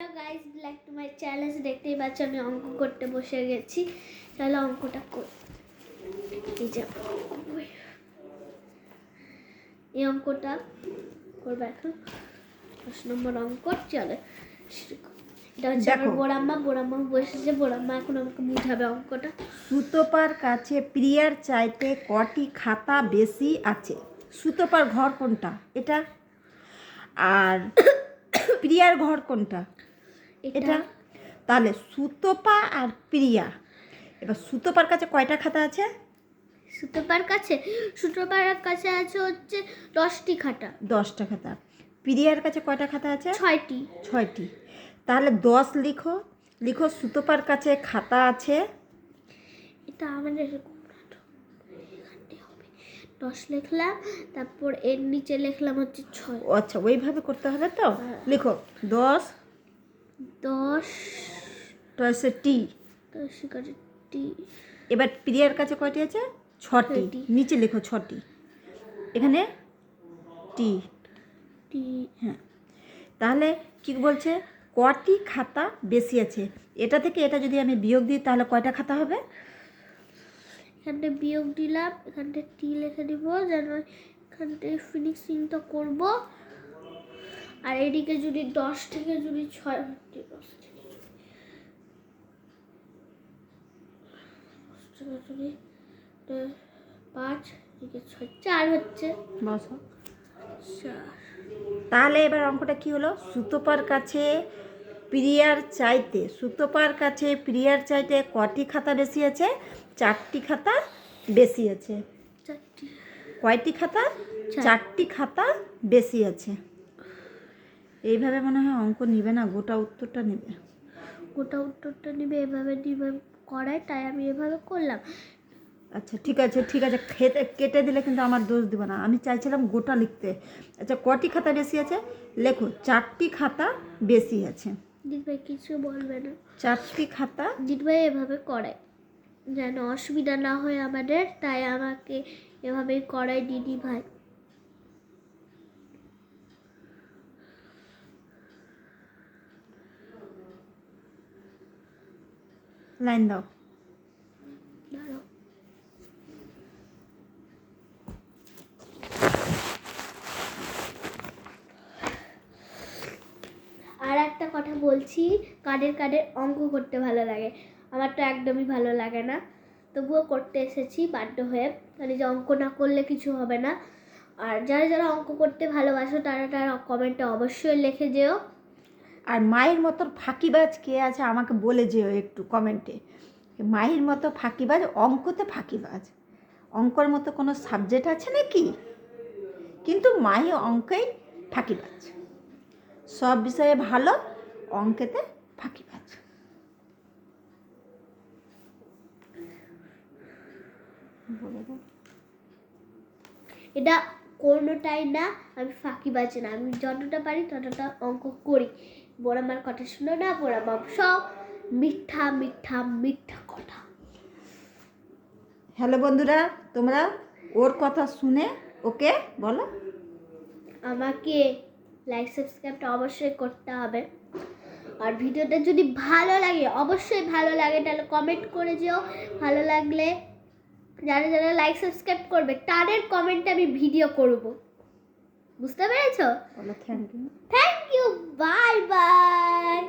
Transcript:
Hello guys black to my challenge দেখতেই পাচ্ছ আমি অঙ্ক করতে বসে গেছি তাহলে অঙ্কটা করি এই যে এই অঙ্কটা করব এখন দশ নম্বর অঙ্ক চলে এটা হচ্ছে আমার বোরাম্মা বোরাম্মা বসেছে বোরাম্মা এখন আমাকে বুঝাবে অঙ্কটা সুতোপার কাছে প্রিয়ার চাইতে কটি খাতা বেশি আছে সুতোপার ঘর কোনটা এটা আর প্রিয়ার ঘর কোনটা এটা তাহলে সুতোপা আর প্রিয়া। এবার সুতোপার কাছে কয়টা খাতা আছে? সুতোপার কাছে সুতোপার কাছে আছে হচ্ছে দশটি খাতা। দশটা খাতা। প্রিয়ার কাছে কয়টা খাতা আছে? ছয়টি। ছয়টি। তাহলে দশ লিখো। লিখো সুতোপার কাছে খাতা আছে? এটা আমাদের। দশ লিখলাম তারপর এর নিচে লিখলাম হচ্ছে ছয়। আচ্ছা ওইভাবে করতে হবে তো? লিখো। দশ দশ দশে টি। দশ এগারোটি এবার প্রিয়ার কাছে কয়টি আছে? ছটি। নিচে লেখো ছটি। এখানে টি। টি। হ্যাঁ। তাহলে কি বলছে? কটি খাতা বেশি আছে? এটা থেকে এটা যদি আমি বিয়োগ দিই তাহলে কয়টা খাতা হবে? এখানটায় বিয়োগ দিলাম এখানটায় টি লিখে দিব যেন এখানটায় ফিনিশিংটা করব। আর এদিকে যদি দশ থেকে যদি ছয় দশ থেকে যদি পাঁচ এদিকে ছয় চার হচ্ছে। চার। তাহলে এবার অঙ্কটা কি হলো? সুতোপার কাছে প্রিয়ার চাইতে সুতোপার কাছে প্রিয়ার চাইতে কটি খাতা বেশি আছে? চারটি খাতা বেশি আছে। কয়টি খাতা? চারটি খাতা বেশি আছে। এইভাবে মনে হয় অঙ্ক নিবে না গোটা উত্তরটা নেবে। গোটা উত্তরটা নিবে এভাবে নিবে করায় তাই আমি এভাবে করলাম। আচ্ছা ঠিক আছে ঠিক আছে খেতে কেটে দিলে কিন্তু আমার দোষ দিব না। আমি চাইছিলাম গোটা লিখতে। আচ্ছা কটি খাতা বেশি আছে? লেখো চারটি খাতা বেশি আছে। দিদিভাই কিছু বলবে না। চারটি খাতা? দিদিভাই এভাবে করায় যেন অসুবিধা না হয় আমাদের তাই আমাকে এভাবেই করায় দিদি ভাই লাইন দাও। আর একটা কথা বলছি, কাদের কাদের অঙ্ক করতে ভালো লাগে? আমার তো একদমই ভালো লাগে না। তবুও করতে এসেছি, বাধ্য হয়ে। মানে যে অঙ্ক না করলে কিছু হবে না। আর যারা যারা অঙ্ক করতে ভালোবাসো, তারা তারা কমেন্টে অবশ্যই লিখে যেও। আর মায়ের মতো ফাঁকিবাজ কে আছে আমাকে বলে যেও একটু কমেন্টে। মায়ের মতো ফাঁকিবাজ, অঙ্কতে ফাঁকিবাজ। অঙ্কর মতো কোনো সাবজেক্ট আছে নাকি? কিন্তু মায়ে অঙ্কেই ফাঁকিবাজ। সব বিষয়ে ভালো, অঙ্কেতে ফাঁকিবাজ। এটা কোনোটাই না, আমি ফাঁকি বাজি না, আমি যতটা পারি ততটা অঙ্ক করি। বোরামার কথা শুনো না বোরামা সব মিঠা মিথ্যা মিঠা কথা। হ্যালো বন্ধুরা তোমরা ওর কথা শুনে ওকে বলো। আমাকে লাইক সাবস্ক্রাইবটা অবশ্যই করতে হবে। আর ভিডিওটা যদি ভালো লাগে অবশ্যই ভালো লাগে তাহলে কমেন্ট করে যেও ভালো লাগলে যারা যারা লাইক সাবস্ক্রাইব করবে তাদের কমেন্টে আমি ভিডিও করব। বুঝতে পেরেছ? থ্যাংক ইউ থ্যাংক வாழ்வாய்.